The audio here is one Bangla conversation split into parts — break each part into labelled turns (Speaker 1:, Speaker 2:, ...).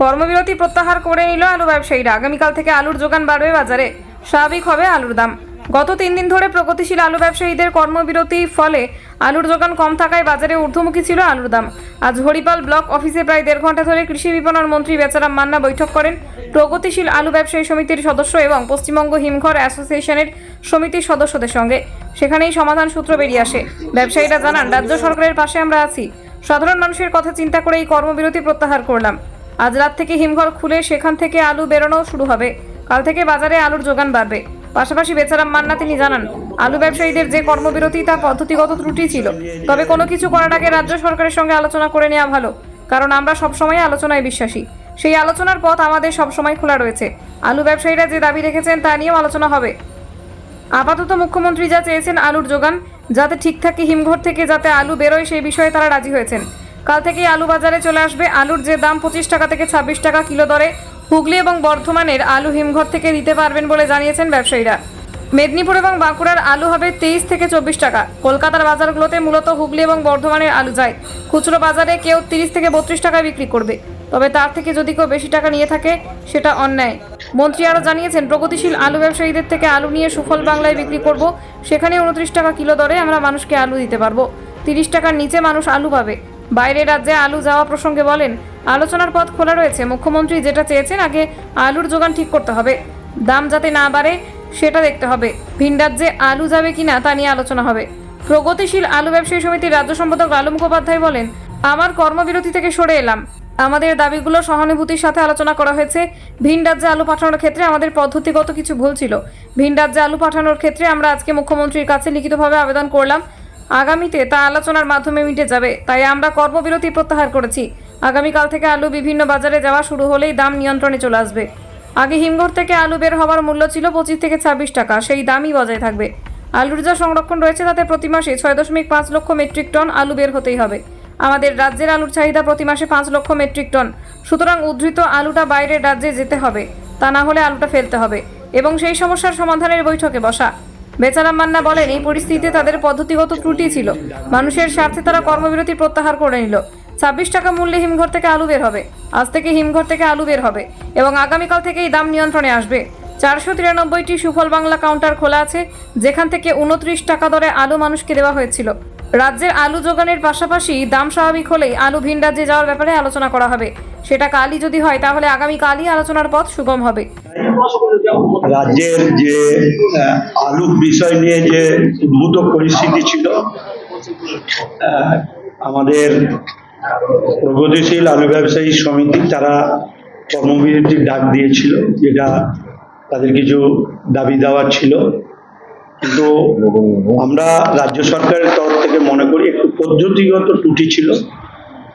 Speaker 1: কর্মবিরতি প্রত্যাহার করে নিল আলু ব্যবসায়ীরা। আগামীকাল থেকে আলুর যোগান বাড়বে বাজারে। স্বাভাবিক হবে আলুর দাম। গত তিন দিন ধরে প্রগতিশীল আলু ব্যবসায়ীদের কর্মবিরতি ফলে আলুর যোগান কম থাকায় বাজারে ঊর্ধ্বমুখী ছিল আলুর দাম। আজ হরিপাল ব্লক অফিসে প্রায় দেড় ঘণ্টা ধরে কৃষি বিপণন মন্ত্রী বেচারাম মান্না বৈঠক করেন। প্রগতিশীল আলু ব্যবসায়ী সমিতির সদস্য এবং পশ্চিমবঙ্গ হিমঘর অ্যাসোসিয়েশনের সমিতির সদস্যদের সঙ্গে। সেখানেই সমাধান সূত্র বেরিয়ে আসে। ব্যবসায়ীরা জানান, রাজ্য সরকারের পাশে আমরা আছি। সাধারণ মানুষের কথা চিন্তা করে এই কর্মবিরতি প্রত্যাহার করলাম। আজ রাত থেকে হিমঘর খুলে সেখান থেকে আলু বেরোনো শুরু হবে। কাল থেকে বাজারে আলুর যোগান বাড়বে। পাশাপাশি বেচারাম মান্না তিনি জানান, আলু ব্যবসায়ীদের যে কর্মবিরতি তা পদ্ধতিগত ত্রুটি ছিল। তবে কোনো কিছু করার আগে রাজ্য সরকারের সঙ্গে আলোচনা করে নেওয়া ভালো, কারণ আমরা সবসময় আলোচনায় বিশ্বাসী। সেই আলোচনার পথ আমাদের সবসময় খোলা রয়েছে। আলু ব্যবসায়ীরা যে দাবি রেখেছেন তা নিয়েও আলোচনা হবে। আপাতত মুখ্যমন্ত্রী যা চেয়েছেন আলুর যোগান, যাতে ঠিক থাকে হিমঘর থেকে যাতে আলু বেরোয় সেই বিষয়ে তারা রাজি হয়েছেন। কাল থেকেই আলু বাজারে চলে আসবে। আলুর যে দাম পঁচিশ টাকা থেকে ছাব্বিশ টাকা কিলো দরে, হুগলি এবং বর্ধমানের আলু হিমঘর থেকে দিতে পারবেন বলে জানিয়েছেন ব্যবসায়ীরা। মেদিনীপুর এবং বাঁকুড়ার আলু হবে তেইশ থেকে চব্বিশ টাকা। কলকাতার বাজারগুলোতে মূলত হুগলি এবং বর্ধমানের আলু যায়। খুচরো বাজারে কেউ তিরিশ থেকে বত্রিশ টাকায় বিক্রি করবে। তবে তার থেকে যদি কেউ বেশি টাকা নিয়ে থাকে, সেটা অন্যায়। মন্ত্রী আরও জানিয়েছেন, প্রগতিশীল আলু ব্যবসায়ীদের থেকে আলু নিয়ে সুফল বাংলায় বিক্রি করব। সেখানে উনত্রিশ টাকা কিলো দরে আমরা মানুষকে আলু দিতে পারব। তিরিশ টাকার নিচে মানুষ আলু পাবে। বাইরের রাজ্যে আলু যাওয়া প্রসঙ্গে বলেন, আলোচনার পথ খোলা রয়েছে। মুখ্যমন্ত্রী যেটা চেয়েছেন, আগে আলুর যোগান ঠিক করতে হবে। দাম যাতে না বাড়ে, সেটা দেখতে হবে। ভিন রাজ্যে আলু যাবে কিনা, তা নিয়ে আলোচনা হবে। প্রগতিশীল আলু ব্যবসায়ী সমিতির রাজ্য সম্পাদক লালু মুখোপাধ্যায় বলেন, আমার কর্মবিরতি থেকে সরে এলাম। আমাদের দাবিগুলো সহানুভূতির সাথে আলোচনা করা হয়েছে। ভিন রাজ্যে আলু পাঠানোর ক্ষেত্রে আমাদের পদ্ধতিগত কিছু ভুল ছিল। ভিন রাজ্যে আলু পাঠানোর ক্ষেত্রে আমরা আজকে মুখ্যমন্ত্রীর কাছে লিখিতভাবে আবেদন করলাম। আগামীতে তা আলোচনার মাধ্যমে মিটে যাবে, তাই আমরা কর্মবিরতি প্রত্যাহার করেছি। আগামীকাল থেকে আলু বিভিন্ন বাজারে যাওয়া শুরু হলেই দাম নিয়ন্ত্রণে চলে আসবে। আগে হিমঘর থেকে আলু বের হওয়ার মূল্য ছিল পঁচিশ থেকে ছাব্বিশ টাকা, সেই দামই বজায় থাকবে। আলুর যা সংরক্ষণ রয়েছে তাতে প্রতি মাসে ছয় দশমিক পাঁচ লক্ষ মেট্রিক টন আলু বের হতেই হবে। আমাদের রাজ্যের আলুর চাহিদা প্রতি মাসে পাঁচ লক্ষ মেট্রিক টন। সুতরাং উদ্ধৃত আলুটা বাইরের রাজ্যে যেতে হবে, তা না হলে আলুটা ফেলতে হবে। এবং সেই সমস্যার সমাধানের বৈঠকে বসা। বেচারাম মান্না বলেন, এই পরিস্থিতিতে তাদের পদ্ধতিগত ত্রুটি ছিল। মানুষের স্বার্থে তারা কর্মবিরতি প্রত্যাহার করে নিল। ছাব্বিশ টাকা মূল্যে হিমঘর থেকে আলু বের হবে। আজ থেকে হিমঘর থেকে আলু বের হবে এবং আগামীকাল থেকেই দাম নিয়ন্ত্রণে আসবে। চারশো তিরানব্বইটি সুফল বাংলা কাউন্টার খোলা আছে, যেখান থেকে উনত্রিশ টাকা দরে আলু মানুষকে দেওয়া হয়েছিল। রাজ্যের আলু যোগানের পাশাপাশি দাম স্বাভাবিক হলেই আলু ভিন রাজ্যে যাওয়ার ব্যাপারে আলোচনা করা হবে। সেটা কালই যদি হয়, তাহলে আগামীকালই আলোচনার পথ সুগম হবে।
Speaker 2: রাজ্যের যে আলু বিষয় নিয়ে যে উদ্ভূত পরিস্থিতি ছিল আমাদের প্রগতিশীল আলু ব্যবসায়ী সমিতি, তারা কর্মবিরতির ডাক দিয়েছিল, যেটা তাদের কিছু দাবি দেওয়া ছিল। কিন্তু আমরা রাজ্য সরকারের তরফ থেকে মনে করি, একটু পদ্ধতিগত ত্রুটি ছিল।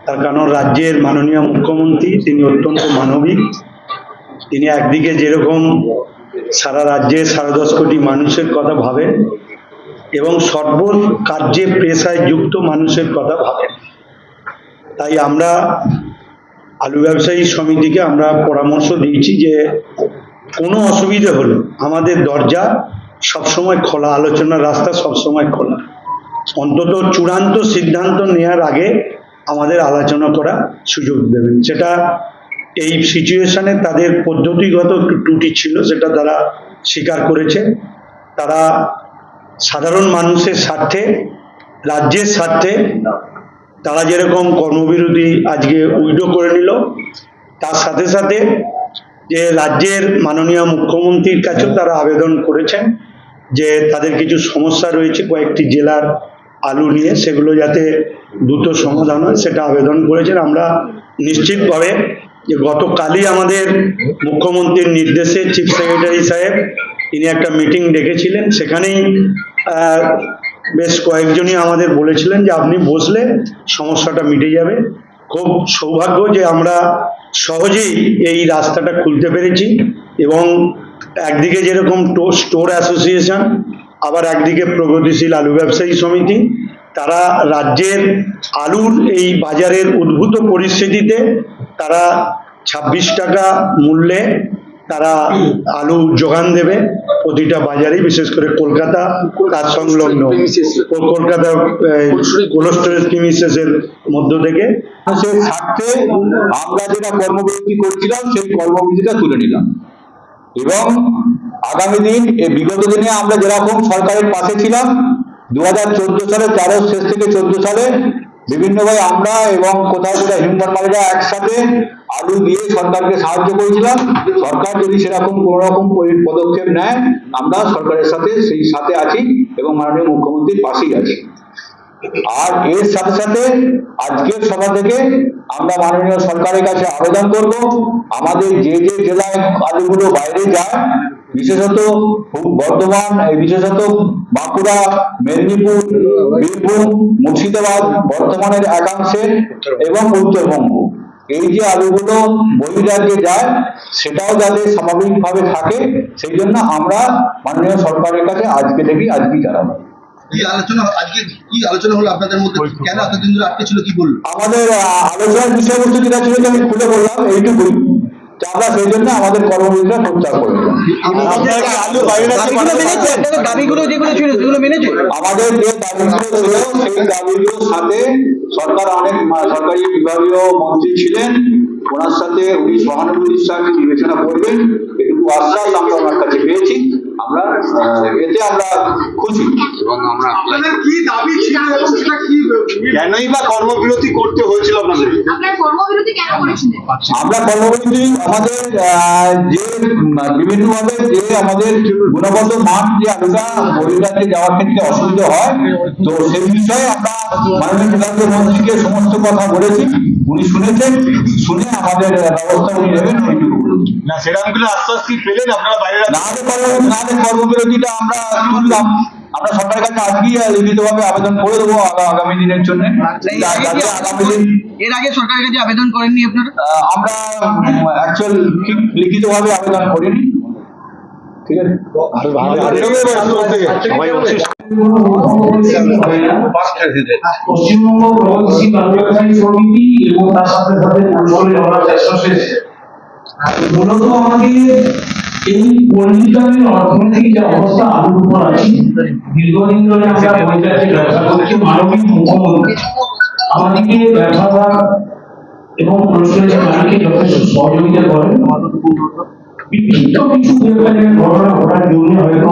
Speaker 2: তার কারণ রাজ্যের মাননীয় মুখ্যমন্ত্রী, তিনি অত্যন্ত মানবিক। তিনি একদিকে যেরকম সারা রাজ্যের সাড়ে দশ কোটি মানুষের কথা ভাবেন এবং সর্ব কার্যে পেশায় যুক্ত মানুষের কথা ভাবেন। তাই আমরা আলু ব্যবসায়ী সমিতিকে আমরা পরামর্শ দিয়েছি যে কোনো অসুবিধে হলে আমাদের দরজা সবসময় খোলা, আলোচনার রাস্তা সবসময় খোলা। অন্তত চূড়ান্ত সিদ্ধান্ত নেওয়ার আগে আমাদের আলোচনা করা সুযোগ দেবেন। সেটা এই সিচুয়েশনে তাদের পদ্ধতিগত একটু ত্রুটি ছিল, সেটা তারা স্বীকার করেছে। তারা সাধারণ মানুষের স্বার্থে, রাজ্যের স্বার্থে তারা যেরকম কর্মবিরোধী আজকে উইডো করে নিল, তার সাথে সাথে যে রাজ্যের মাননীয় মুখ্যমন্ত্রীর কাছেও তারা আবেদন করেছেন যে তাদের কিছু সমস্যা রয়েছে কয়েকটি জেলার আলু নিয়ে সেগুলো যাতে দ্রুত সমাধান হয়, সেটা আবেদন করেছেন। আমরা নিশ্চিতভাবে যে গতকালই আমাদের মুখ্যমন্ত্রীর নির্দেশে চিফ সেক্রেটারি সাহেব তিনি একটা মিটিং ডেকেছিলেন। সেখানেই বেশ কয়েকজনই আমাদের বলেছিলেন যে আপনি বসলে সমস্যাটা মিটে যাবে। খুব সৌভাগ্য যে আমরা সহজেই এই রাস্তাটা খুলতে পেরেছি এবং একদিকে যেরকম স্টোর অ্যাসোসিয়েশন আবার একদিকে প্রগতিশীল আলু ব্যবসায়ী সমিতি, তারা রাজ্যের আলুর এই বাজারের উদ্ভূত পরিস্থিতিতে তারা ছাব্বিশ টাকা মূল্যে তারা আলু যোগান দেবে প্রতিটা বাজারে বিশেষ করে কলকাতা তার সংলগ্ন, কলকাতা কোল্ড স্টোরেজ প্রিমিসেসের মধ্য থেকে।
Speaker 3: মানুষের স্বার্থে আমরা যেটা কর্মবিরতি করছিলাম, সেই কর্মবিরতিটা তুলে নিলাম। এবং আগামী দিন, এই বিগত দিনে আমরা যেরকম সরকারের পাশে ছিলাম দু হাজার চোদ্দ সালে, তেরো শেষ থেকে চোদ্দ সালে, বিভিন্নভাবে আমরা এবং কোথাও কোথাও হিউম্যান মালিরা একসাথে আলু দিয়ে সরকারকে সাহায্য করেছিলাম। সরকার যদি সেরকম কোন রকম পদক্ষেপ নেয়, আমরা সরকারের সাথে, সেই সাথে আছি এবং মাননীয় মুখ্যমন্ত্রীর পাশেই আছি। আর এর সাথে সাথে আজকের সভা থেকে আমরা মাননীয় সরকারের কাছে আবেদন করব, আমাদের যে যে জেলায় আলুগুলো বাইরে যায় বিশেষত বর্ধমান বিশেষত বাঁকুড়া মেদিনীপুর বীরভূম মুর্শিদাবাদ বর্ধমানের একাংশে এবং উত্তরবঙ্গ। এই যে আলুগুলো বহিরাজ্যে যায় সেটাও যাতে স্বাভাবিকভাবে থাকে সেই জন্য আমরা মাননীয় সরকারের কাছে আজকে থেকেই আজকেই জানাব।
Speaker 4: আলোচনা আজকে কি আলোচনা হলো আপনাদের মধ্যে? কেন এতদিন ধরে আটকে ছিল কি বলল?
Speaker 3: আমাদের আলোচনার বিষয়বস্তু যেটা ছিল আমি খুলে বললাম এইটুকুই। আমরা সেই জন্য আমাদের কর্মবিধিটা প্রত্যাহার করে
Speaker 5: দাবিগুলো যেগুলো ছিল সেগুলো মেনেছে
Speaker 3: আমাদের যে দাবিগুলো ছিল সেই দাবিগুলোর সাথে সরকার অনেক সরকারি বিভাগীয় মন্ত্রী ছিলেন। ওনার সাথে উনি সহানুভূতির সাথে বিবেচনা করবেন। এটুকু আশ্বাস আমরা ওনার কাছে পেয়েছি। আমরা আহ, এতে আমরা খুশি। এবং আমরা
Speaker 4: আপনাদের কি দাবি ছিল এবং সেটা কি
Speaker 6: কেনই বা কর্মবিরতি করতে হয়েছিল আপনাদের?
Speaker 7: আপনার কর্মবিরতি কেন করেছিলেন?
Speaker 3: আমরা কর্মবিরতি আমাদের আহ, যে বিভিন্ন ভাবে যে আমাদের গুণগত মান যে আলুটা বহিরাজ্যে যাওয়ার ক্ষেত্রে অসুবিধা হয় তো সেই বিষয়ে আমরা মাননীয় প্রধানমন্ত্রী মন্ত্রীকে সমস্ত কথা বলেছি। উনি শুনেছেন শুনে আমাদের ব্যবস্থা উনি নেবেন।
Speaker 6: না সেরকম আশ্বাস কি পেলেন আপনারা বাইরে
Speaker 3: না হলে কর্মবিরতিটা আমরা তুললাম আমরা সরকারের কাছে আজকেই লিখিত ভাবে আবেদন করে দেবো আগামী দিনের জন্য।
Speaker 5: এর আগে সরকারের কাছে আবেদন করেননি আপনারা?
Speaker 3: আমরা অ্যাকচুয়াল লিখিত ভাবে আবেদন করিনি। ঠিক আছে?
Speaker 2: সবাই অবশিষ্ট।
Speaker 8: পশ্চিমবঙ্গ প্রগতিশীল আলু সমিতি এবং তার সাথে সাথে মন্ডলের অনার্স অ্যাসোসিয়েশন মূলত আমাদের এই পল্লিগ্রামের অর্থনৈতিক যে অবস্থা আলুর উপর আছে দীর্ঘদিন ধরে আমরা পঞ্চায়েতে ব্যবসা করছি মানবিক মুখ্যমন্ত্রী আমাদেরকে ব্যবসাদার এবং প্রশ্নের মালিককে যথেষ্ট সহযোগিতা করেন বিভিন্ন কিছু ঘটনা ঘটার জন্য হয়তো